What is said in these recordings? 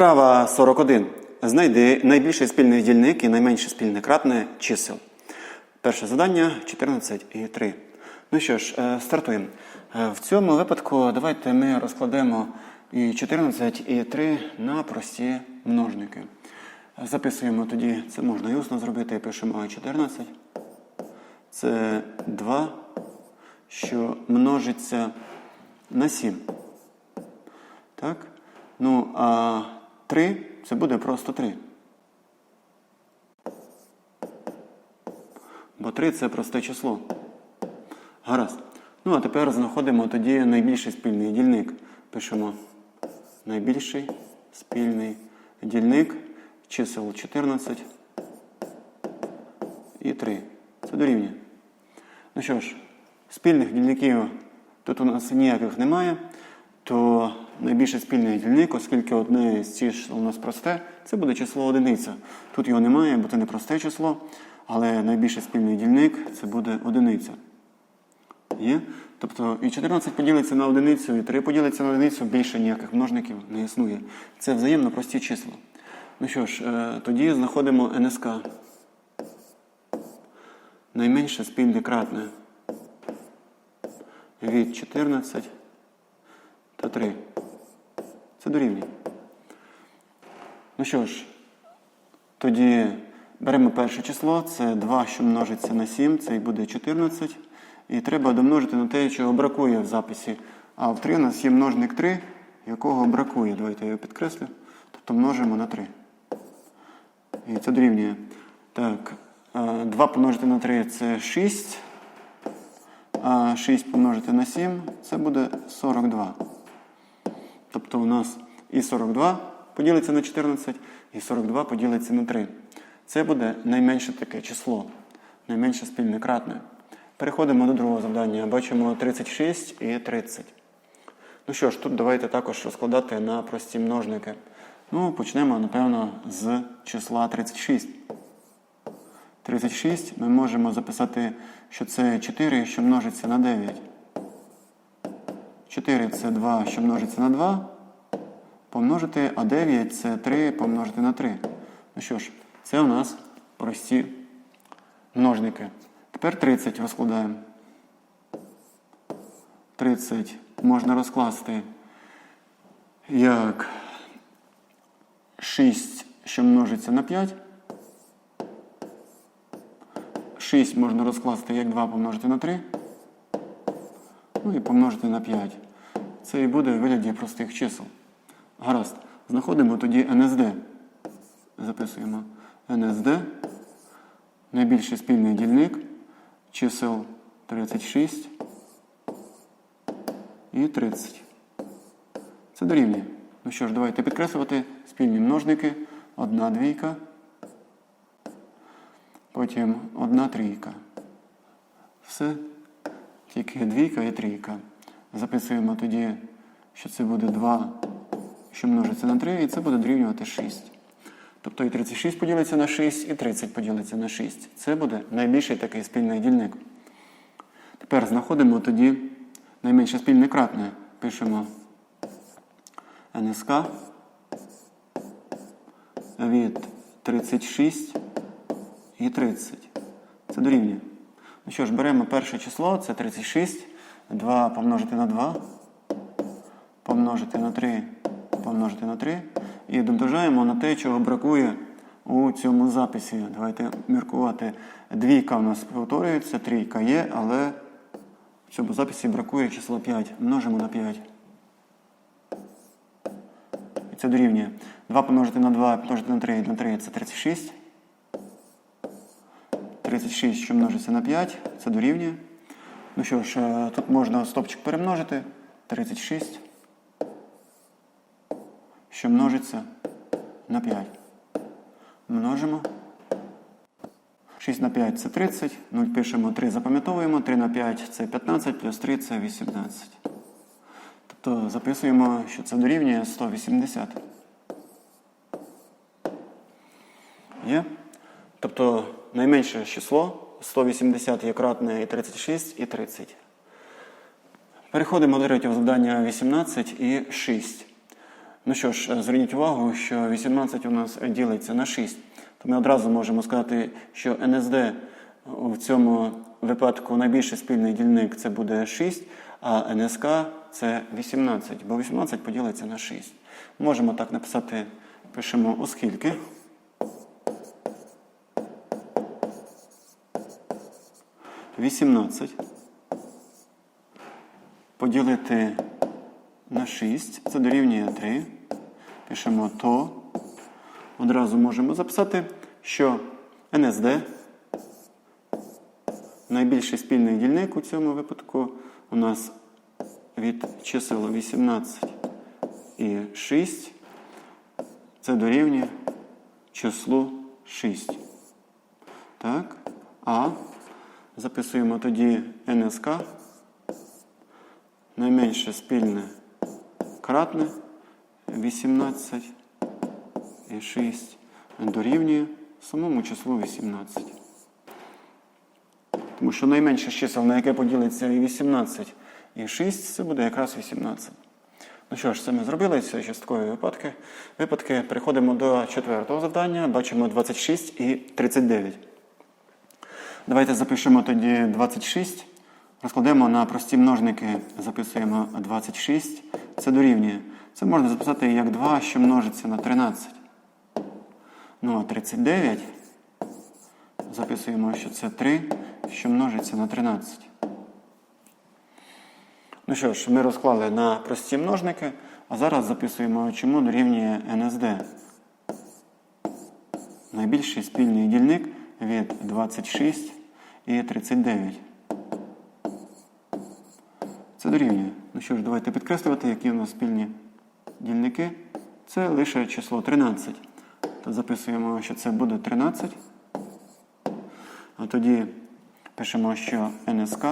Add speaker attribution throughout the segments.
Speaker 1: Вправа 41. Знайди найбільший спільний дільник і найменше спільне кратне чисел. Перше завдання 14 і 3. Ну що ж, е, стартуємо. Е, В цьому випадку давайте ми розкладемо і 14 і 3 на прості множники. Записуємо тоді, це можна і усно зробити, пишемо 14. Це 2, що множиться на 7. Так? Ну, а 3 це буде просто 3. Бо 3 це просте число. Гаразд. Ну, а тепер знаходимо тоді найбільший спільний дільник. Пишемо найбільший спільний дільник чисел 14 і 3. Це дорівнює. Ну що ж, спільних дільників тут у нас ніяких немає, то найбільший спільний дільник, оскільки одне з чисел у нас просте, це буде число одиниця. Тут його немає, бо це не просте число, але найбільший спільний дільник це буде одиниця. Є? Тобто і 14 поділиться на одиницю, і 3 поділиться на одиницю, більше ніяких множників не існує. Це взаємно прості числа. Ну що ж, е, тоді знаходимо НСК. Найменше спільне кратне від 14 та 3. Це дорівнює. Ну що ж, тоді беремо перше число, це 2, що множиться на 7, це і буде 14. І треба домножити на те, чого бракує в записі. А в 3 у нас є множник 3, якого бракує. Давайте я його підкреслю. Тобто множимо на 3. І це дорівнює. Так, 2 помножити на 3 це 6. А 6 помножити на 7 це буде 42. Тобто у нас і 42 поділиться на 14, і 42 поділиться на 3. Це буде найменше таке число, найменше спільне кратне. Переходимо до другого завдання. Бачимо 36 і 30. Ну що ж, тут давайте також розкладати на прості множники. Ну, почнемо, напевно, з числа 36. 36 ми можемо записати, що це 4, що множиться на 9. 4 це 2, що множиться на 2. Помножити, а 9 це 3 помножити на 3. Ну що ж, це у нас прості множники. Тепер 30 розкладаємо. 30 можна розкласти як 6, що множиться на 5. 6 можна розкласти як 2 помножити на 3. Ну і помножити на 5. Це і буде в вигляді простих чисел. Гаразд. Знаходимо тоді НСД. Записуємо НСД. Найбільший спільний дільник чисел 36 і 30. Це дорівнює. Ну що ж, давайте підкреслювати спільні множники. Одна двійка. Потім одна трійка. Все. Тільки двійка і трійка. Записуємо тоді, що це буде 2, що множиться на 3, і це буде дорівнювати 6. Тобто і 36 поділиться на 6, і 30 поділиться на 6. Це буде найбільший такий спільний дільник. Тепер знаходимо тоді найменше спільне кратне. Пишемо НСК від 36 і 30. Це дорівнює. Ну що ж, беремо перше число, це 36. 2 помножити на 2, помножити на 3, помножити на 3. І домножаємо на те, чого бракує у цьому записі. Давайте міркувати. Двійка у нас повторюється, трійка є, але в цьому записі бракує число 5. Множимо на 5. І це дорівнює. 2 помножити на 2, помножити на 3, на 3 це 36. 36, що множиться на 5, це дорівнює. Ну що ж, е, тут можна стопчик перемножити. 36, що множиться на 5. Множимо. 6 на 5 це 30. 0 пишемо 3, запам'ятовуємо. 3 на 5 це 15, плюс 3 це 18. Тобто записуємо, що це дорівнює 180. Є? Тобто найменше число 180 є кратне і 36 і 30. Переходимо до третього завдання 18 і 6. Ну що ж, зверніть увагу, що 18 у нас ділиться на 6. То ми одразу можемо сказати, що НСД в цьому випадку найбільший спільний дільник це буде 6, а НСК це 18, бо 18 поділиться на 6. Можемо так написати, пишемо оскільки. Вісімнадцять поділити на 6, це дорівнює 3. Пишемо то. Одразу можемо записати, що НСД найбільший спільний дільник у цьому випадку у нас від чисел 18 і 6. Це дорівнює числу 6. Так. А записуємо тоді НСК найменше спільне кратне 18 і 6 дорівнює самому числу 18. Тому що найменше чисел, на яке поділиться і 18 і 6, це буде якраз 18. Ну що ж, це ми зробили, це часткові випадки. Випадки. Переходимо до четвертого завдання. Бачимо 26 і 39. Давайте запишемо тоді 26. Розкладемо на прості множники, записуємо 26. Це дорівнює. Це можна записати як 2, що множиться на 13. Ну, а 39. Записуємо, що це 3, що множиться на 13. Ну що ж, ми розклали на прості множники, а зараз записуємо, чому дорівнює НСД. Найбільший спільний дільник від 26 і 39. Це дорівнює. Ну що ж, давайте підкреслювати, які у нас спільні дільники. Це лише число 13. То записуємо, що це буде 13. А тоді пишемо, що НСК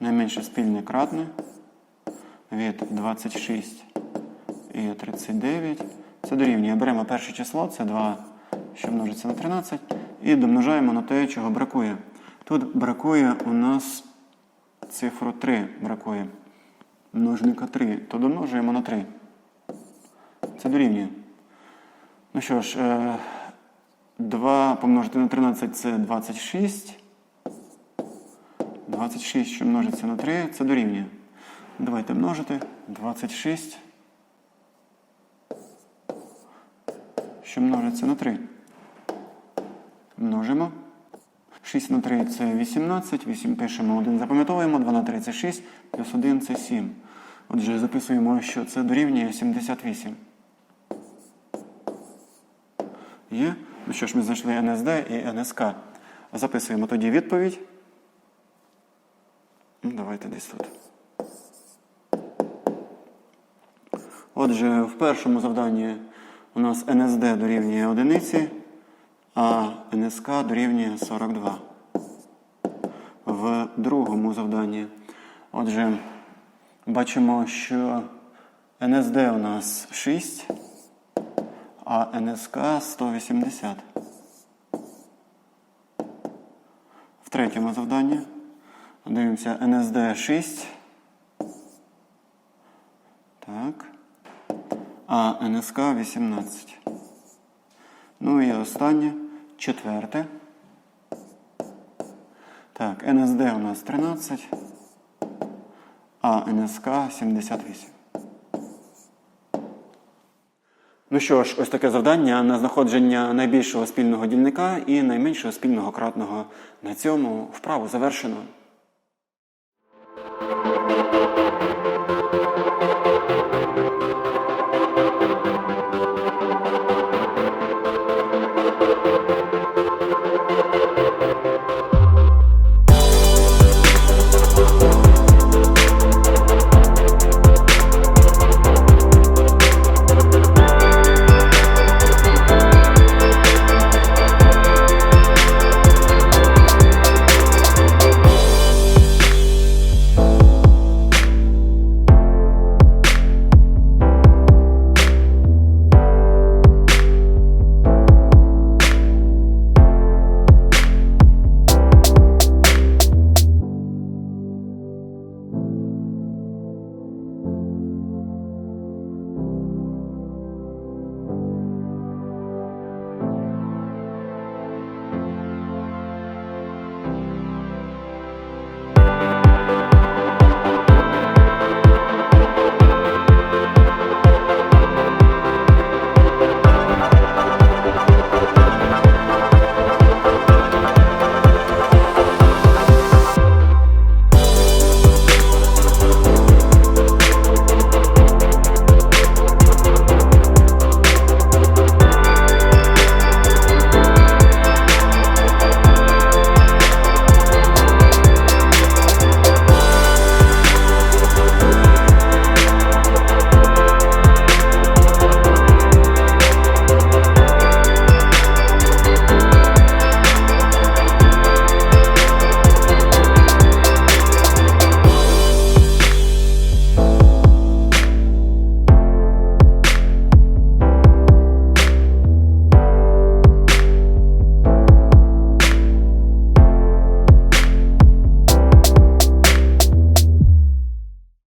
Speaker 1: найменше спільне кратне від 26 і 39. Це дорівнює. Беремо перше число, це 2, що множиться на 13, і домножаємо на те, чого бракує. Тут бракує у нас цифру 3 бракує. Множника 3, то домножуємо на 3. Це дорівнює. Ну що ж, е, 2 помножити на 13 це 26. 26, що множиться на 3, це дорівнює. Давайте множити. 26. Що множиться на 3. Множимо. 6 на 3 це 18, 8 пишемо, 1 запам'ятовуємо, 2 на 3 це 6, плюс 1 це 7. Отже, записуємо, що це дорівнює 78. Є? Ну що ж, ми знайшли НСД і НСК. Записуємо тоді відповідь. Ну, Давайте десь тут. Отже, в першому завданні у нас НСД дорівнює одиниці, а НСК дорівнює 42. В другому завданні. Отже, бачимо, що НСД у нас 6, а НСК 180. В третьому завданні дивимося НСД 6. Так. А НСК 18. Ну і останнє, четверте. Так, НСД у нас 13, а НСК 78. Ну що ж, ось таке завдання на знаходження найбільшого спільного дільника і найменшого спільного кратного. На цьому вправу завершено.